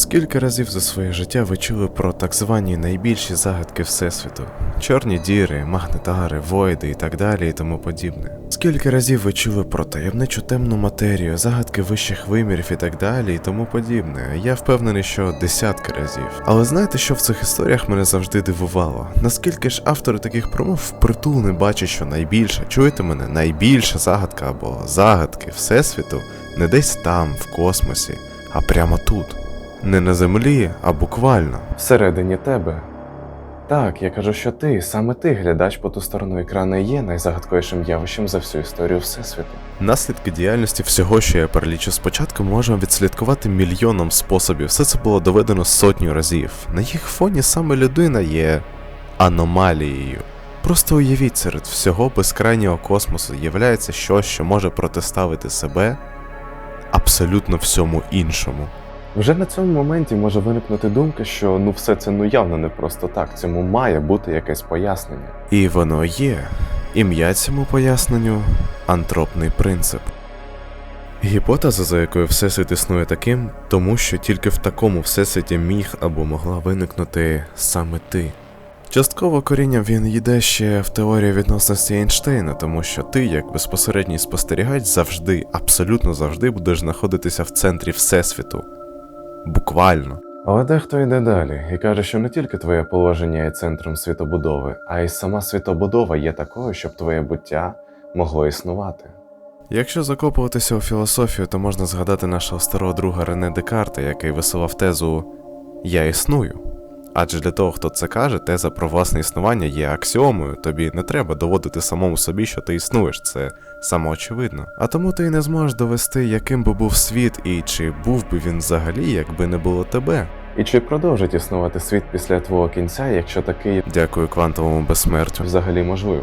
Скільки разів за своє життя ви чули про так звані найбільші загадки Всесвіту? Чорні діри, магнетари, войди і так далі і тому подібне. Скільки разів ви чули про таємничу темну матерію, загадки вищих вимірів і так далі і тому подібне? Я впевнений, що десятки разів. Але знаєте, що в цих історіях мене завжди дивувало? Наскільки ж автори таких промов впритул не бачать, що найбільша, чуєте мене, найбільша загадка або загадки Всесвіту не десь там, в космосі, а прямо тут. Не на землі, а буквально. Всередині тебе. Так, я кажу, що ти, саме ти, глядач по ту сторону екрану, є найзагадковішим явищем за всю історію Всесвіту. Наслідки діяльності всього, що я перелічив спочатку, можемо відслідкувати мільйоном способів. Все це було доведено сотню разів. На їх фоні саме людина є аномалією. Просто уявіть, серед всього безкрайнього космосу являється щось, що може протиставити себе абсолютно всьому іншому. Вже на цьому моменті може виникнути думка, що ну все це ну явно не просто так, цьому має бути якесь пояснення. І воно є. Ім'я цьому поясненню антропний принцип. Гіпотеза, за якою Всесвіт існує таким, тому що тільки в такому всесвіті міг або могла виникнути саме ти. Частково корінням він йде ще в теорії відносності Ейнштейна, тому що ти, як безпосередній спостерігач, завжди, абсолютно завжди будеш знаходитися в центрі Всесвіту. Буквально. Але дехто йде далі і каже, що не тільки твоє положення є центром світобудови, а й сама світобудова є такою, щоб твоє буття могло існувати. Якщо закопуватися у філософію, то можна згадати нашого старого друга Рене Декарта, який висував тезу Я існую. Адже для того, хто це каже, теза про власне існування є аксіомою, тобі не треба доводити самому собі, що ти існуєш, це самоочевидно. А тому ти не зможеш довести, яким би був світ і чи був би він взагалі, якби не було тебе. І чи продовжить існувати світ після твого кінця, якщо такий Дякую квантовому безсмертю. взагалі можливий?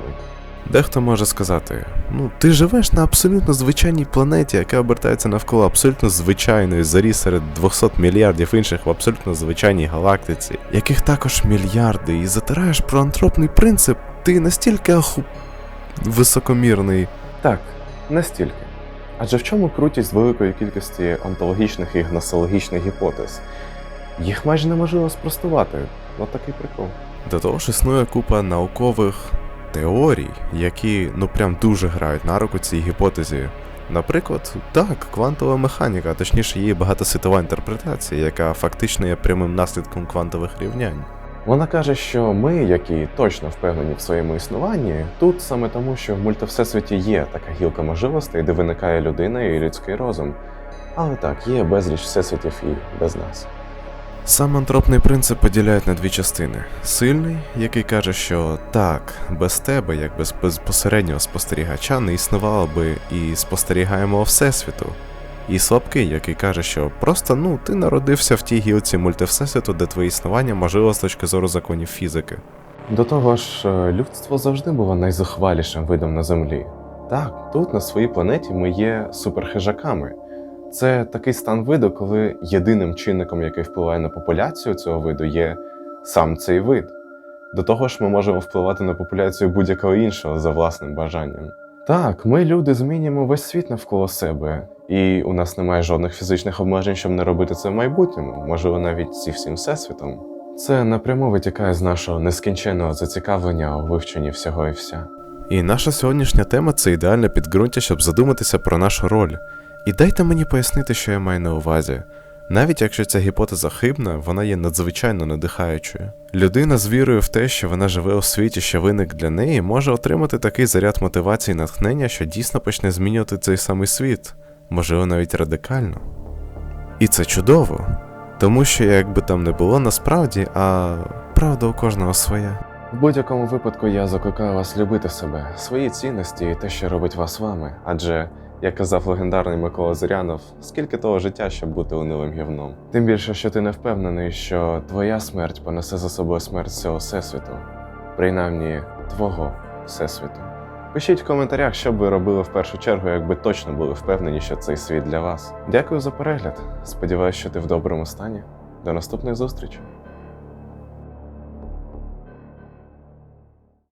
Дехто може сказати: ну, ти живеш на абсолютно звичайній планеті, яка обертається навколо абсолютно звичайної зорі серед 200 мільярдів інших в абсолютно звичайній галактиці, яких також мільярди, і затираєш про антропний принцип, ти настільки аху... високомірний. Так, настільки. Адже в чому крутість великої кількості онтологічних і гносологічних гіпотез? Їх майже неможливо спростувати. От такий прикол. До того ж існує купа наукових теорій, які ну прям дуже грають на руку цій гіпотезі. Наприклад, так, квантова механіка, точніше її багатосвітова інтерпретація, яка фактично є прямим наслідком квантових рівнянь. Вона каже, що ми, які точно впевнені в своєму існуванні, тут саме тому, що в мультивсесвіті є така гілка можливостей, де виникає людина і людський розум. Але так, є безліч всесвітів і без нас. Сам антропний принцип поділяють на дві частини: сильний, який каже, що так, без тебе, як без безпосереднього спостерігача, не існувало би і спостерігаємого всесвіту. І слабкий, який каже, що просто ну ти народився в тій гілці мультивсесвіту, де твоє існування можливо з точки зору законів фізики. До того ж, е, людство завжди було найзухвалішим видом на землі. Так, тут на своїй планеті ми є суперхижаками. Це такий стан виду, коли єдиним чинником, який впливає на популяцію цього виду, є сам цей вид. До того ж, ми можемо впливати на популяцію будь-якого іншого за власним бажанням. Так, ми, люди, змінюємо весь світ навколо себе, і у нас немає жодних фізичних обмежень, щоб не робити це в майбутньому, можливо, навіть зі всім всесвітом. Це напряму витікає з нашого нескінченного зацікавлення у вивченні всього і вся. І наша сьогоднішня тема це ідеальне підґрунтя, щоб задуматися про нашу роль. І дайте мені пояснити, що я маю на увазі. Навіть якщо ця гіпотеза хибна, вона є надзвичайно надихаючою. Людина з вірою в те, що вона живе у світі, що виник для неї, може отримати такий заряд мотивації і натхнення, що дійсно почне змінювати цей самий світ, можливо, навіть радикально. І це чудово, тому що як би там не було насправді, а правда у кожного своя. В будь-якому випадку я закликаю вас любити себе, свої цінності і те, що робить вас вами. Адже, як казав легендарний Микола Зирянов, скільки того життя, щоб бути унилим гівном. Тим більше, що ти не впевнений, що твоя смерть понесе за собою смерть всього всесвіту, принаймні твого всесвіту. Пишіть в коментарях, що б ви робили в першу чергу, якби точно були впевнені, що цей світ для вас. Дякую за перегляд. Сподіваюсь, що ти в доброму стані. До наступних зустрічей!